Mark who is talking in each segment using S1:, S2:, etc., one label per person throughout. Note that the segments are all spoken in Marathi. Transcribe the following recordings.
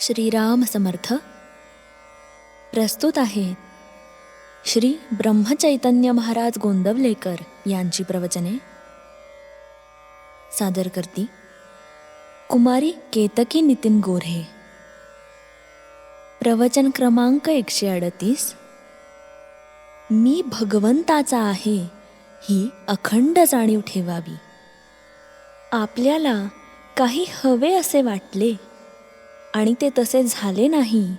S1: श्रीराम समर्थ. प्रस्तुत आहे श्री ब्रह्मचैतन्य महाराज गोंदवलेकर यांची प्रवचने. सादर करती कुमारी केतकी नितीन गोऱ्हे. प्रवचन क्रमांक एकशे अडतीस. मी भगवंताचा आहे ही अखंड जाणीव ठेवावी. आपल्याला काही हवे असे वाटले आणि ते तसे झाले नाही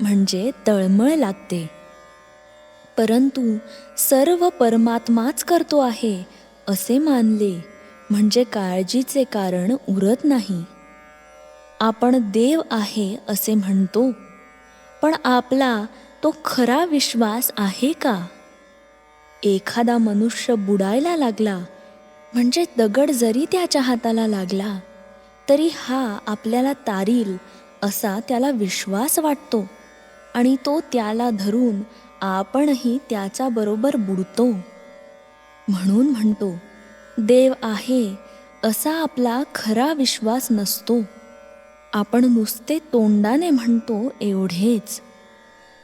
S1: म्हणजे तळमळ लागते. परंतु सर्व परमात्माच करतो आहे असे मानले म्हणजे काळजीचे कारण उरत नाही. आपण देव आहे असे म्हणतो. पण आपला तो खरा विश्वास आहे का? एखादा मनुष्य बुडायला लागला म्हणजे दगड जरी त्याच्या हाताला लागला तरी हा आपल्याला तारील असा त्याला विश्वास वाटतो आणि तो त्याला धरून आपणही त्याच्याबरोबर बुडतो. म्हणून म्हणतो देव आहे असा आपला खरा विश्वास नसतो. आपण नुसते तोंडाने म्हणतो एवढेच.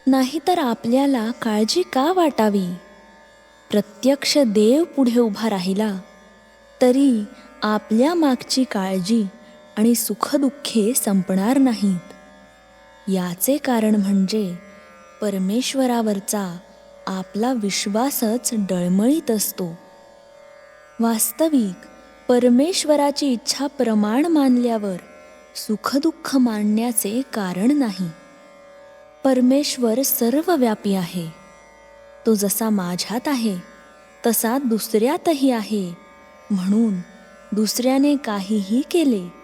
S1: नाहीतर आपल्याला काळजी का वाटावी? प्रत्यक्ष देव पुढे उभा राहिला तरी आपल्या मागची काळजी आणि सुखदुःखे संपणार नाहीत. याचे कारण म्हणजे परमेश्वरावरचा आपला विश्वासच डळमळीत असतो. वास्तविक परमेश्वराची इच्छा प्रमाण मानल्यावर सुखदुःख मानण्याचे कारण नाही. परमेश्वर सर्वव्यापी आहे. तो जसा माझ्यात आहे तसा दुसऱ्यातही आहे. म्हणून दुसऱ्याने काहीही केले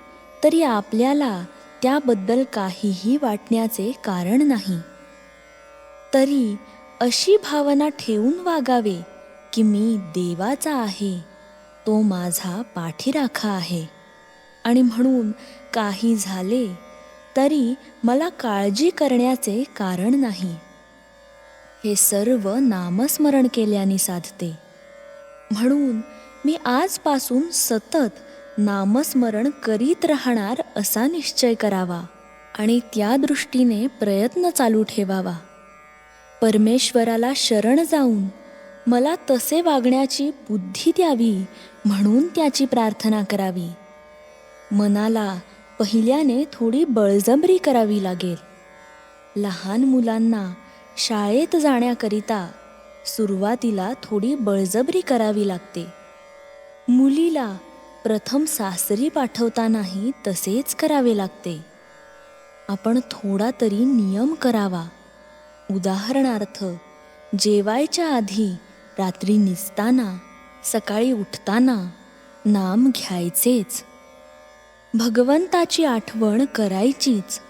S1: तरी आपल्याला त्याबद्दल काहीही वाटण्याचे कारण नाही. तरी अशी भावना ठेवून वागावे की मी देवाचा आहे तो माझा पाठीराखा आहे. आणि म्हणून काही झाले तरी मला काळजी करण्याचे कारण नाही. हे सर्व नामस्मरण केल्याने साधते. म्हणून मी आजपासून सतत नामस्मरण करीत राहणार असा निश्चय करावा आणि त्या दृष्टीने प्रयत्न चालू ठेवावा. परमेश्वराला शरण जाऊन मला तसे वागण्याची बुद्धी द्यावी म्हणून त्याची प्रार्थना करावी. मनाला पहिल्याने थोडी बळजबरी करावी लागेल. लहान मुलांना शाळेत जाण्याकरिता सुरुवातीला थोडी बळजबरी करावी लागते. मुलीला प्रथम सासरी पाठवतानाही तसेच करावे लागते. आपण थोडा तरी नियम करावा. उदाहरणार्थ जेवायच्या आधी रात्री निजताना सकाळी उठताना नाम घ्यायचेच. भगवंताची आठवण करायचीच.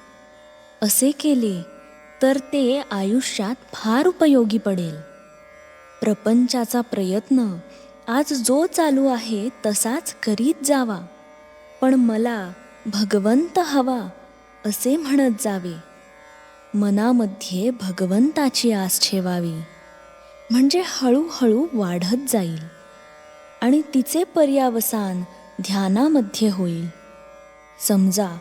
S1: असे केले तर ते आयुष्यात फार उपयोगी पडेल. प्रपंचाचा प्रयत्न आज जो चालू आहे तसाच करीत जावा. पण मला भगवंत हवा असे म्हणत जावे. मनामध्ये भगवंताची आस ठेवावी. म्हणजे हळूहळू वाढत जाईल. आणि तिचे पर्यावसान ध्यानामध्ये होईल. समजा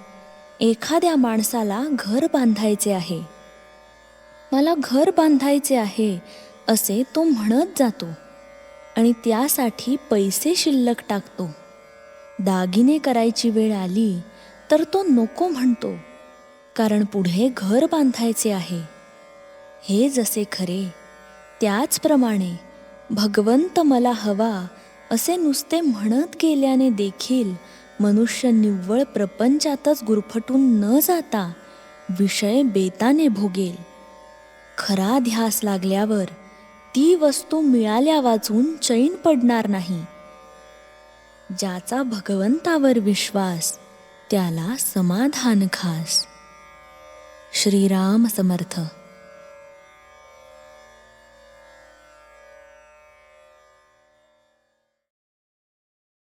S1: एखाद्या माणसाला घर बांधायचे आहे. मला घर बांधायचे आहे असे तो म्हणत जातो. आणि त्यासाठी पैसे शिल्लक टाकतो. दागिने करायची वेळ आली तर तो नको म्हणतो कारण पुढे घर बांधायचे आहे. हे जसे खरे त्याचप्रमाणे भगवंत मला हवा असे नुसते म्हणत गेल्याने देखील मनुष्य निव्वळ प्रपंचातच गुरफटून न जाता विषय बेताने भोगेल. खरा ध्यास लागल्यावर ती वस्तू मिळाल्या वाचून चैन पडणार नाही. ज्याचा भगवंतावर विश्वास त्याला समाधान खास. श्रीराम समर्थ.